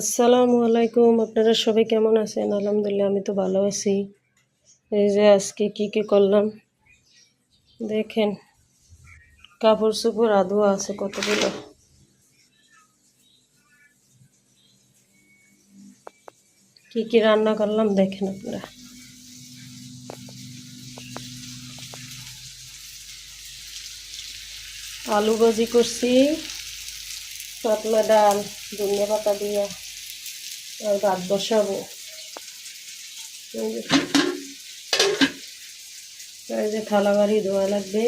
আসসালামু আলাইকুম, আপনারা সবাই কেমন আছেন? আলহামদুলিল্লাহ, আমি তো ভালো আছি। এই যে আজকে কি কি করলাম? দেখেন কাপড় চোপড় আদৌ আছে কতগুলো। কি কি রান্না করলাম দেখেন আপনারা। আলু ভাজি করছি, পাতলা ডাল, ধনিয়া পাতা দিয়া। আর ভাত বসাবো। এই যে- থালা বাড়ি ধোয়া লাগবে।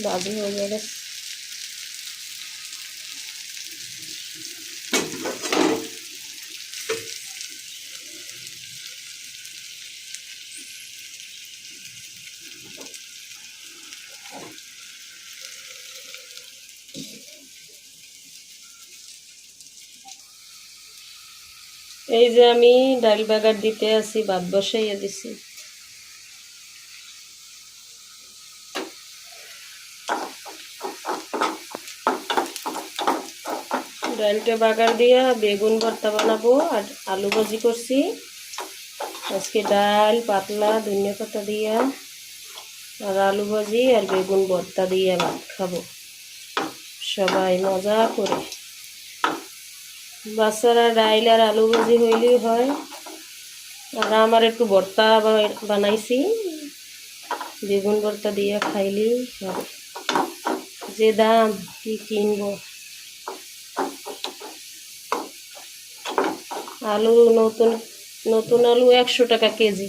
দাদি হয়ে যাবে এই যে আমি ডাল বাগার দিতে আছি, ভাত বসাইয়া দিছি। ডালটা বাগার দিয়া বেগুন ভর্তা বানাবো আর আলু ভাজি করছি। আজকে ডাল, পাতলা, ধনিয়া পাতা দিয়া আর আলু ভাজি আর বেগুন ভর্তা দিয়া ভাত খাব। সবাই মজা করে। বাচ্চারা ডাইল আর আলু ভাজি হইলেই হয়। আর আমার একটু ভর্তা বানাইছি। বেগুন ভর্তা দিয়ে খাইলেই হয় যে দাম, কি কিনব? আলু নতুন নতুন আলু একশো টাকা কেজি।